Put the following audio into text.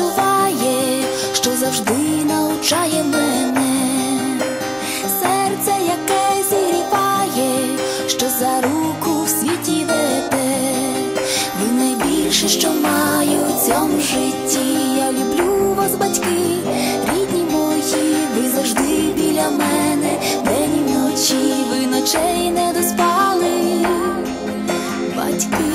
відчуває, що завжди навчає мене, серце, яке зігріває, що за руку в світі веде, ви найбільше, що маю в цьому житті. Я люблю вас, батьки, рідні мої, ви завжди біля мене, день і вночі, ви ночей не доспали, батьки.